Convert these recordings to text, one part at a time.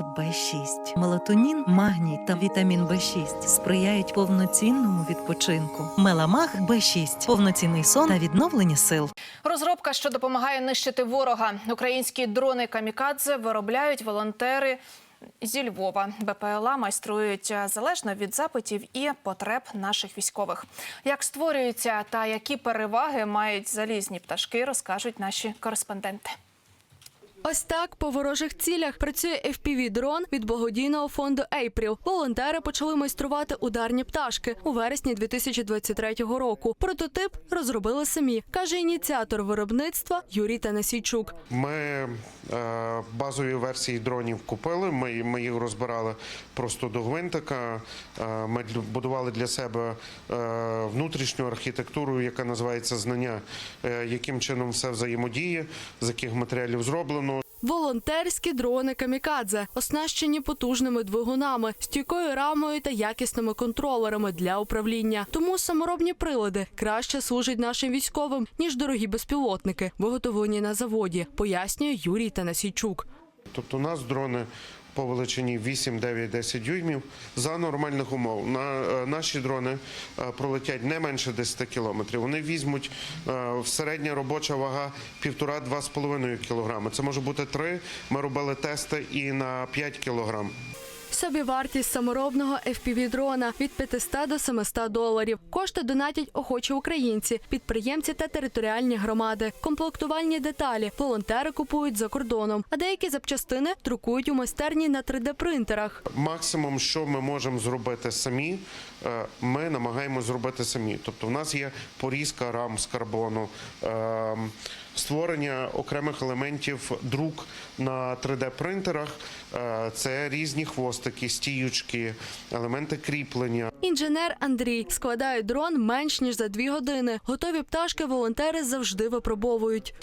Б6. Мелатонін, магній та вітамін Б6 сприяють повноцінному відпочинку. Меламах Б6 повноцінний сон та відновлення сил. Розробка, що допомагає нищити ворога. Українські дрони камікадзе виробляють волонтери. Зі Львова БПЛА майструють е, залежно від запитів і потреб наших військових. Як створюються та які переваги мають залізні пташки, розкажуть наші кореспонденти. Ось так по ворожих цілях працює FPV-дрон від благодійного фонду April. Волонтери почали майструвати ударні пташки у вересні 2023 року. Прототип розробили самі, каже ініціатор виробництва Юрій Танасійчук. Ми е, базові версії дронів купили. Ми, ми їх розбирали просто до гвинтика. Е, ми будували для себе е, внутрішню архітектуру, яка називається знання, яким чином все взаємодіє, з яких матеріалів зроблено. Волонтерські дрони камікадзе оснащені потужними двигунами, стійкою рамою та якісними контролерами для управління. Тому саморобні прилади краще служать нашим військовим ніж дорогі безпілотники, виготовлені на заводі, пояснює Юрій Танасійчук. Тобто у нас дрони по величині 8, 9, 10 дюймів за нормальних умов. На, е, наші дрони е, пролетять не менше 10 кілометрів. Вони візьмуть е, в середня робоча вага 1,5-2,5 кілограми. Це може бути 3. Ми робили тести і на 5 кілограм. Собівартість саморобного FPV-дрона від 500 до 700 доларів. Кошти донатять охочі українці, підприємці та територіальні громади. Комплектувальні деталі волонтери купують за кордоном, а деякі запчастини друкують у майстерні на 3D-принтерах. Максимум, що ми можемо зробити самі, е, ми намагаємося зробити самі. Тобто, в нас є порізка рам з карбону, е, створення окремих елементів друк на 3D-принтерах. Е, Це різні хвостики, стіючки, елементи кріплення. Інженер Андрій складає дрон менш ніж за дві години. Готові пташки волонтери завжди випробовують.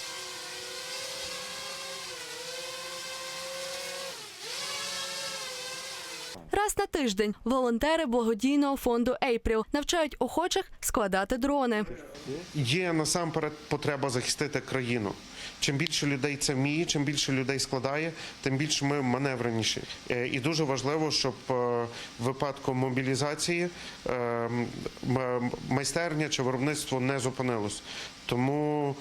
Раз на тиждень волонтери благодійного фонду April навчають охочих складати дрони. Є насамперед потреба захистити країну. Чим більше людей це вміє, чим більше людей складає, тим більше ми маневреніші. Е, І дуже важливо, щоб е, в випадку мобілізації е, майстерня чи виробництво не зупинилось. Тому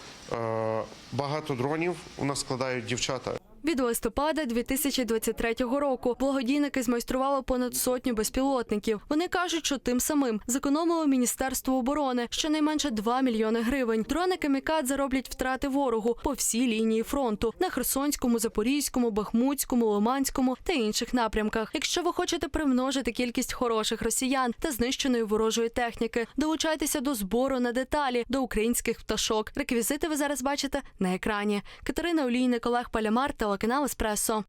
багато дронів у нас складають дівчата. Від листопада 2023 року благодійники змайстрували понад сотню безпілотників. Вони кажуть, що тим самим зекономило Міністерство оборони щонайменше 2 мільйони гривень. Дрони камікадзе роблять втрати ворогу по всій лінії фронту на Херсонському, Запорізькому, Бахмутському, Лиманському та інших напрямках. Якщо ви хочете примножити кількість хороших росіян та знищеної ворожої техніки, долучайтеся до збору на деталі до українських пташок. Реквізити ви зараз бачите на екрані. Катерина Олійник, Олег Палямар, телеканал Еспресо.